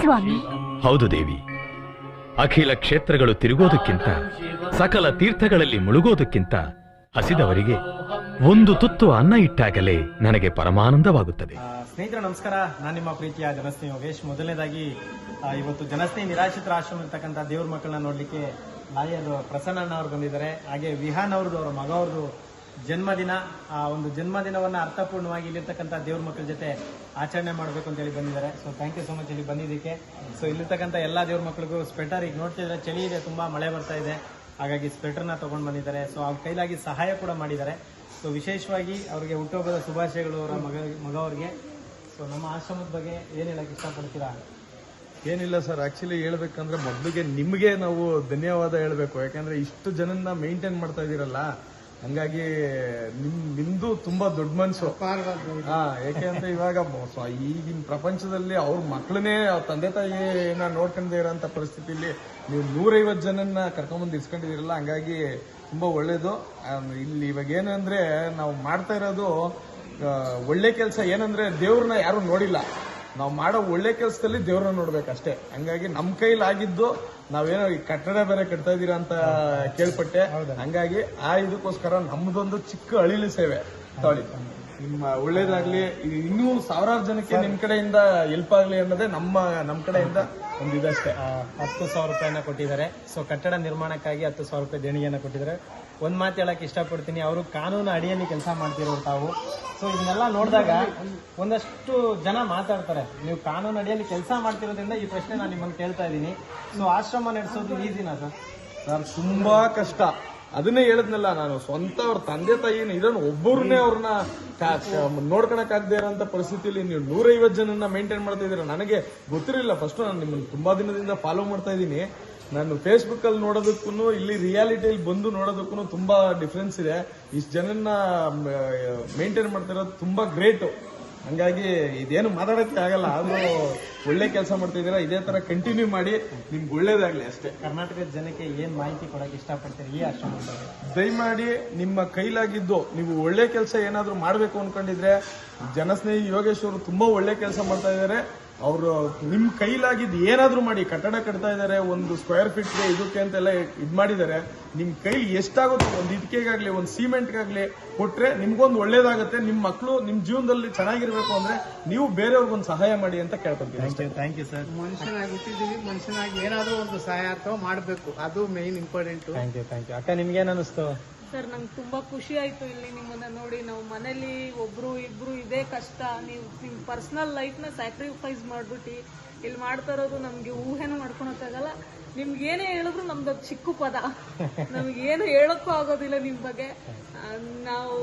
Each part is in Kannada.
ಸ್ವಾಮಿ. ಹೌದು ದೇವಿ. ಅಖಿಲ ಕ್ಷೇತ್ರಗಳು ತಿರುಗೋದಕ್ಕಿಂತ ಸಕಲ ತೀರ್ಥಗಳಲ್ಲಿ ಮುಳುಗೋದಕ್ಕಿಂತ ಹಸಿದವರಿಗೆ ಒಂದು ತುತ್ತು ಅನ್ನ ಇಟ್ಟಾಗಲೇ ನನಗೆ ಪರಮಾನಂದವಾಗುತ್ತದೆ. ಸ್ನೇಹಿತರು ನಮಸ್ಕಾರ. ನಾನು ನಿಮ್ಮ ಪ್ರೀತಿಯ ಜನಸ್ನೇಹಿ ಯೋಗೇಶ್. ಮೊದಲನೇದಾಗಿ ಆ, ಇವತ್ತು ಜನಸ್ನೇಹಿ ನಿರಾಶ್ರಿತರ ಆಶ್ರಮ ಇರ್ತಕ್ಕಂಥ ದೇವ್ರ ಮಕ್ಕಳನ್ನ ನೋಡ್ಲಿಕ್ಕೆ ಲಾಯರ್ ಪ್ರಸನ್ನ ಅವರು ಬಂದಿದ್ದಾರೆ. ಹಾಗೆ ವಿಹಾನ್ ಅವ್ರದ್ದು ಅವರ ಮಗ ಅವ್ರದ್ದು ಜನ್ಮದಿನ, ಆ ಒಂದು ಜನ್ಮದಿನವನ್ನ ಅರ್ಥಪೂರ್ಣವಾಗಿ ಇಲ್ಲಿರ್ತಕ್ಕಂಥ ದೇವ್ರ ಮಕ್ಕಳ ಜೊತೆ ಆಚರಣೆ ಮಾಡಬೇಕು ಅಂತ ಹೇಳಿ ಬಂದಿದ್ದಾರೆ. So thank you so much ಇಲ್ಲಿ ಬಂದಿದ್ದಕ್ಕೆ. ಸೊ ಇಲ್ಲಿರ್ತಕ್ಕಂಥ ಎಲ್ಲ ದೇವ್ರ ಮಕ್ಕಳಿಗೂ ಸ್ವೆಟರ್ ಈಗ ನೋಡ್ತಿದ್ರೆ ಚಳಿ ಇದೆ, ತುಂಬಾ ಮಳೆ ಬರ್ತಾ ಇದೆ. ಹಾಗಾಗಿ ಸ್ವೆಟರ್ನ ತಗೊಂಡು ಬಂದಿದ್ದಾರೆ. ಸೊ ಅವ್ರ ಕೈಲಾಗಿ ಸಹಾಯ ಕೂಡ ಮಾಡಿದ್ದಾರೆ. ಸೊ ವಿಶೇಷವಾಗಿ ಅವರಿಗೆ ಹುಟ್ಟುಹಬ್ಬದ ಶುಭಾಶಯಗಳು ಅವರ ಮಗ ಮಗ ಅವ್ರಿಗೆ ಸೊ ನಮ್ಮ ಆಶ್ರಮದ ಬಗ್ಗೆ ಏನು ಹೇಳಕ್ ಇಷ್ಟಪಡ್ತೀರಾ? ಏನಿಲ್ಲ ಸರ್ ಆಕ್ಚುಲಿ ಹೇಳ್ಬೇಕಂದ್ರೆ ಮೊದಲಿಗೆ ನಿಮಗೆ ನಾವು ಧನ್ಯವಾದ ಹೇಳಬೇಕು. ಯಾಕಂದ್ರೆ ಇಷ್ಟು ಜನನ್ನ ಮೇಂಟೈನ್ ಮಾಡ್ತಾ ಇದೀರಲ್ಲ ಹಂಗಾಗಿ ನಿಮ್ ನಿಮ್ದು ತುಂಬಾ ದೊಡ್ಡ ಮನ್ಸು. ಹಾ ಅಂತ ಇವಾಗ ಈಗಿನ ಪ್ರಪಂಚದಲ್ಲಿ ಅವ್ರ ಮಕ್ಳನ್ನೇ ಅವ್ರ ತಂದೆ ಏನ ನೋಡ್ಕೊಂಡೇ ಇರೋಂಥ ಪರಿಸ್ಥಿತಿಲಿ ನೀವು ನೂರೈವತ್ತು ಜನನ್ನ ಕರ್ಕೊಂಬಂದು ಇಸ್ಕೊಂಡಿದ್ದೀರಲ್ಲ ಹಂಗಾಗಿ ತುಂಬಾ ಒಳ್ಳೇದು. ಇಲ್ಲಿ ಇವಾಗ ಏನಂದ್ರೆ ನಾವು ಮಾಡ್ತಾ ಇರೋದು ಒಳ್ಳೆ ಕೆಲಸ ಏನಂದ್ರೆ ದೇವ್ರನ್ನ ಯಾರು ನೋಡಿಲ್ಲ. ನಾವು ಮಾಡೋ ಒಳ್ಳೆ ಕೆಲಸದಲ್ಲಿ ದೇವ್ರನ್ನ ನೋಡ್ಬೇಕಷ್ಟೇ. ಹಂಗಾಗಿ ನಮ್ ಕೈಲಾಗಿದ್ದು ನಾವೇನೋ ಈ ಕಟ್ಟಡ ಬೇರೆ ಕಟ್ತಾ ಇದೀರಾ ಅಂತ ಕೇಳ್ಪಟ್ಟೆ. ಹಂಗಾಗಿ ಆ ಇದಕ್ಕೋಸ್ಕರ ನಮ್ದೊಂದು ಚಿಕ್ಕ ಅಳಿಲು ಸೇವೆ. ತಾಳಿ. ನಿಮ್ಮ ಒಳ್ಳೇದಾಗ್ಲಿ ಇನ್ನೂ ಸಾವಿರಾರು ಜನಕ್ಕೆ ನಿಮ್ ಕಡೆಯಿಂದ ಹೆಲ್ಪ್ ಆಗ್ಲಿ ಅನ್ನೋದೇ ನಮ್ಮ ನಮ್ ಕಡೆಯಿಂದ ಒಂದು ಆ, ಹತ್ತು ಸಾವಿರ ರೂಪಾಯಿನ ಕೊಟ್ಟಿದ್ದಾರೆ. ಸೊ ಕಟ್ಟಡ ನಿರ್ಮಾಣಕ್ಕಾಗಿ ಹತ್ತು ಸಾವಿರ ರೂಪಾಯಿ ದೇಣಿಗೆಯನ್ನು ಕೊಟ್ಟಿದ್ದಾರೆ. ಒಂದ್ ಮಾತು ಹೇಳಕ್ ಇಷ್ಟಪಡ್ತೀನಿ. ಅವರು ಕಾನೂನು ಅಡಿಯಲ್ಲಿ ಕೆಲಸ ಮಾಡ್ತಿರೋರು ತಾವು. ಸೊ ಇದನ್ನೆಲ್ಲ ನೋಡಿದಾಗ ಒಂದಷ್ಟು ಜನ ಮಾತಾಡ್ತಾರೆ. ನೀವು ಕಾನೂನು ಅಡಿಯಲ್ಲಿ ಕೆಲಸ ಮಾಡ್ತಿರೋದ್ರಿಂದ ಈ ಪ್ರಶ್ನೆ ನಾನು ನಿಮ್ಮನ್ನು ಕೇಳ್ತಾ ಇದ್ದೀನಿ. ಸೊ ಆಶ್ರಮ ನಡೆಸೋದು ಈಸಿನಾ ಸರ್? ಸರ್, ತುಂಬಾ ಕಷ್ಟ. ಅದನ್ನೇ ಹೇಳಿದ್ನಲ್ಲ ನಾನು. ಸ್ವಂತ ಅವ್ರ ತಂದೆ ತಾಯಿನ ಇದನ್ನು ಒಬ್ಬರನ್ನೇ ಅವ್ರನ್ನ ನೋಡ್ಕೊಳಕ್ ಆಗದೆ ಇರೋಂಥ ಪರಿಸ್ಥಿತಿಲಿ ನೀವು ನೂರೈವತ್ತು ಜನನ್ನ ಮೇಂಟೈನ್ ಮಾಡ್ತಾ ಇದೀರ ನನಗೆ ಗೊತ್ತಿರಲಿಲ್ಲ. ಫಸ್ಟ್ ನಾನು ನಿಮ್ಮನ್ನು ತುಂಬಾ ದಿನದಿಂದ ಫಾಲೋ ಮಾಡ್ತಾ ಇದ್ದೀನಿ. ನಾನು ಫೇಸ್ಬುಕ್ ಅಲ್ಲಿ ನೋಡೋದಕ್ಕೂ ಇಲ್ಲಿ ರಿಯಾಲಿಟಿಯಲ್ಲಿ ಬಂದು ನೋಡೋದಕ್ಕೂ ತುಂಬಾ ಡಿಫ್ರೆನ್ಸ್ ಇದೆ. ಇಷ್ಟು ಜನನ್ನ ಮೇಂಟೈನ್ ಮಾಡ್ತಾ ಇರೋದು ತುಂಬಾ ಗ್ರೇಟ್ ಹಂಗಾಗಿ ಇದೇನು ಮಾತಾಡಕ್ಕೆ ಆಗಲ್ಲ ಆದ್ರೂ ಒಳ್ಳೆ ಕೆಲಸ ಮಾಡ್ತಾ ಇದೀರಾ ಇದೇ ತರ ಕಂಟಿನ್ಯೂ ಮಾಡಿ ನಿಮ್ಗೆ ಒಳ್ಳೇದಾಗ್ಲಿ ಅಷ್ಟೇ. ಕರ್ನಾಟಕದ ಜನಕ್ಕೆ ಏನ್ ಮಾಹಿತಿ ಕೊಡಕ್ಕೆ ಇಷ್ಟಪಡ್ತೀರಿ ಈ ಆಶ್ರಮ ದಯಮಾಡಿ ನಿಮ್ಮ ಕೈಲಾಗಿದ್ದು ನೀವು ಒಳ್ಳೆ ಕೆಲಸ ಏನಾದರೂ ಮಾಡಬೇಕು ಅನ್ಕೊಂಡಿದ್ರೆ ಜನಸ್ನೇಹಿ ಯೋಗೇಶ್ವರ್ ತುಂಬಾ ಒಳ್ಳೆ ಕೆಲಸ ಮಾಡ್ತಾ ಇದ್ದಾರೆ. ಅವರು ನಿಮ್ ಕೈಲಾಗಿದ್ದು ಏನಾದರೂ ಮಾಡಿ ಕಟ್ಟಡ ಕಟ್ತಾ ಇದ್ದಾರೆ ಒಂದು ಸ್ಕ್ವೇರ್ ಫೀಟ್ಗೆ ಇದಕ್ಕೆ ಅಂತೆಲ್ಲ ಇದ್ ಮಾಡಿದ್ದಾರೆ ನಿಮ್ ಕೈಲಿ ಎಷ್ಟಾಗುತ್ತೋ ಒಂದು ಇಟ್ಕೆಗಾಗ್ಲಿ ಒಂದು ಸಿಮೆಂಟ್ಗಾಗಲಿ ಕೊಟ್ರೆ ನಿಮ್ಗೊಂದು ಒಳ್ಳೇದಾಗುತ್ತೆ ನಿಮ್ ಮಕ್ಕಳು ನಿಮ್ ಜೀವನದಲ್ಲಿ ಚೆನ್ನಾಗಿರ್ಬೇಕು ಅಂದ್ರೆ ನೀವು ಬೇರೆಯವ್ರಿಗೊಂದು ಸಹಾಯ ಮಾಡಿ ಅಂತ ಕೇಳ್ಕೊತೀವಿ thank you thank you sir ಮನುಷ್ಯನಾಗಿ ಹುಟ್ಟಿದೀವಿ ಮನುಷ್ಯನಾಗಿ ಏನಾದರೂ ಒಂದು ಸಹಾಯ ಅಥವಾ ಮಾಡಬೇಕು. ಅದು main important thank you thank you ಅಕ್ಕ ನಿಮ್ಗೇನ್ ಅನಿಸ್ತು? ಸರ್ ನಂಗೆ ತುಂಬಾ ಖುಷಿ ಆಯಿತು ಇಲ್ಲಿ ನಿಮ್ಮನ್ನ ನೋಡಿ. ನಾವು ಮನೇಲಿ ಒಬ್ರು ಇಬ್ರು ಇದೇ ಕಷ್ಟ. ನೀವು ನಿಮ್ಮ ಪರ್ಸ್ನಲ್ ಲೈಫ್ನ ಸ್ಯಾಕ್ರಿಫೈಸ್ ಮಾಡ್ಬಿಟ್ಟು. ಇಲ್ಲಿ ಮಾಡ್ತಾ ಇರೋದು ನಮಗೆ ಊಹೆನೂ ಮಾಡ್ಕೊಳಕ್ಕಾಗಲ್ಲ ನಿಮ್ಗೆ ಏನೇ ಹೇಳಿದ್ರು ನಮ್ದು ಅದು ಚಿಕ್ಕ ಪದ. ನಮ್ಗೆ ಏನು ಹೇಳೋಕ್ಕೂ ಆಗೋದಿಲ್ಲ ನಿಮ್ಮ ಬಗ್ಗೆ. ನಾವು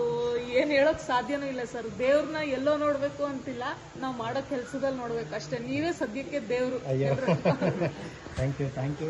ಏನು ಹೇಳೋಕ್ ಸಾಧ್ಯನೂ ಇಲ್ಲ ಸರ್. ದೇವ್ರನ್ನ ಎಲ್ಲೋ ನೋಡ್ಬೇಕು ಅಂತಿಲ್ಲ. ನಾವು ಮಾಡೋ ಕೆಲಸದಲ್ಲಿ ನೋಡ್ಬೇಕು. ಅಷ್ಟೇ ನೀವೇ ಸದ್ಯಕ್ಕೆ ದೇವರು. Thank you thank you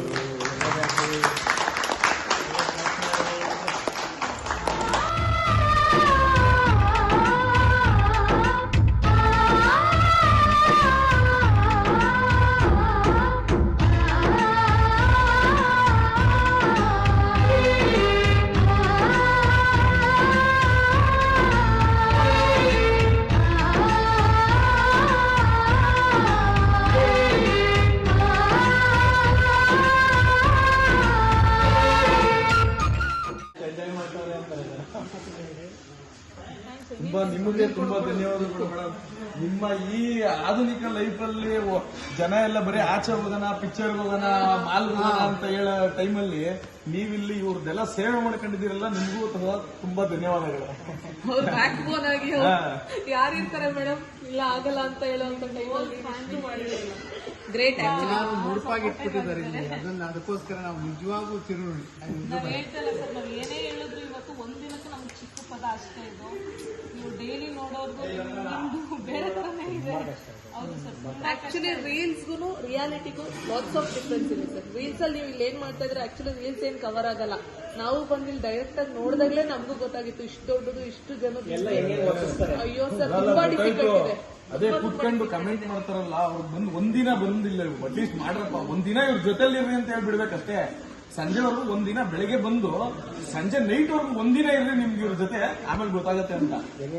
ತುಂಬಾ ಧನ್ಯವಾದಗಳು ಮೇಡಮ್. ನಿಮ್ಮ ಈ ಆಧುನಿಕ ಲೈಫ್ ಅಲ್ಲಿ ಜನ ಎಲ್ಲ ಬರೀ ಆಚೆ ಹೋಗೋಣ ಪಿಕ್ಚರ್ ಹೋಗೋಣ ಮಾಲ್ ಹೋಗೋಣ ಅಂತ ಹೇಳೋ ಟೈಮಲ್ಲಿ ನೀವಿಲ್ಲಿ ಇವ್ರದ್ದೆಲ್ಲ ಸೇವೆ ಮಾಡ್ಕೊಂಡಿದ್ದೀರಲ್ಲ ನಿಮಗೂ ತುಂಬಾ ತುಂಬಾ ಧನ್ಯವಾದಗಳು. ಅವ್ರ ಬ್ಯಾಕ್ ಬೋನ್ ಆಗಿ ಯಾರಿರ್ತಾರೆ ಮೇಡಮ್? ಇಲ್ಲ ಆಗಲ್ಲ ಅಂತ ಟೈಮಲ್ಲಿ ಗ್ರೇಟ್ ಎಲ್ಲಾರು ಮುಡುಪಾಗಿ ಇಟ್ಬಿಟ್ಟಿದ್ದಾರೆ ಇಲ್ಲಿ. ಅದನ್ನ ಅದಕ್ಕೋಸ್ಕರ ನಾವು ನಿಜವಾಗೂ ತಿರುಳಿ ನಾವ್ ಹೇಳ್ತಲ್ಲ ಸರ್ ನಾವು ಏನೇ ಹೇಳಿದ್ರು ಇವತ್ತು ಒಂದ್ ದಿನಕ್ಕೆ ನಮ್ಗೆ ಚಿಕ್ಕ ಪದ ಅಷ್ಟೇ ಇದು. ನೀವು ಡೈಲಿ ನೋಡೋರ್ಗು ನಿಮ್ದು ಬೇರೆ ತರನೇ ಇದೆ. ಹೌದು ಸರ್. ಆಕ್ಚುಲಿ ರೀಲ್ಸ್ಗೂ ರಿಯಾಲಿಟಿಗೂ ಲಾಟ್ಸ್ ಆಫ್ ಡಿಫ್ರೆನ್ಸ್ ಇದೆ ಸರ್. ರೀಲ್ಸ್ ಅಲ್ಲಿ ನೀವು ಇಲ್ಲಿ ಏನ್ ಮಾಡ್ತಾ ಇದ್ರೆ ಆಕ್ಚುಲಿ ರೀಲ್ಸ್ ಏನ್ ಕವರ್ ಆಗಲ್ಲ. ನಾವು ಬಂದಿಲ್ಲಿ ಇಲ್ಲಿ ಡೈರೆಕ್ಟ್ ಆಗಿ ನೋಡಿದಾಗ್ಲೇ ನಮಗೂ ಗೊತ್ತಾಗಿತ್ತು. ಇಷ್ಟು ದೊಡ್ಡದು ಇಷ್ಟು ಜನ ಅಯ್ಯೋ ಸರ್ ತುಂಬಾ ಡಿಫಿಕಲ್ಟ್ ಇದೆ ಅದೇ ಕುತ್ಕೊಂಡು ಕಮೆಂಟ್ ಮಾಡ್ತಾರಲ್ಲ ಅವ್ರು ಬಂದು ಒಂದಿನ ಬಂದಿಲ್ಲ ಅಟ್ಲೀಸ್ಟ್ ಮಾಡ್ರಪ್ಪ. ಒಂದಿನ ಇವ್ರ ಜೊತೆಲಿ ಇರ್ರಿ ಅಂತ ಹೇಳ್ಬಿಡ್ಬೇಕಷ್ಟೇ. ಸಂಜೆವರೆಗೂ ಒಂದಿನ ಬೆಳಗ್ಗೆ ಬಂದು ಸಂಜೆ ನೈಟ್ ವರ್ಗು ಒಂದಿನ ಇರಲಿ ನಿಮ್ಗೆ ಇವ್ರ ಜೊತೆ ಆಮೇಲೆ ಗೊತ್ತಾಗತ್ತೆ ಅಂತ.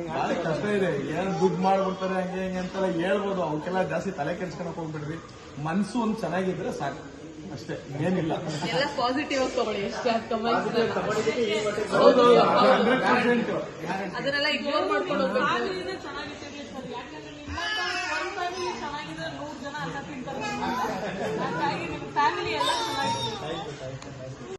ಬಹಳ ಕಷ್ಟ ಇದೆ. ಏನ್ ದುಡ್ಡು ಮಾಡ್ಬಿಡ್ತಾರೆ ಹಂಗೆ ಹಿಂಗೆ ಅಂತೆಲ್ಲ ಹೇಳ್ಬೋದು. ಅವಕ್ಕೆಲ್ಲ ಜಾಸ್ತಿ ತಲೆ ಕೆಡ್ಸ್ಕೊಳಕ್ ಹೋಗ್ಬಿಡ್ರಿ. ಮನ್ಸು ಒಂದ್ ಚೆನ್ನಾಗಿದ್ರೆ ಸಾಕು. ಅಷ್ಟೇ ಏನಿಲ್ಲ. ಎಲ್ಲ ಪಾಸಿಟಿವ್ ಆಗಿ ತಗೊಳ್ಳಿ. ಅದನ್ನೆಲ್ಲ ಇಗ್ನೋರ್ ಮಾಡ್ಕೊಂಡು ಅನ್ನ ತಿಂತಾರೆ. ಫ್ಯಾಮಿಲಿ ಎಲ್ಲ ಚೆನ್ನಾಗಿ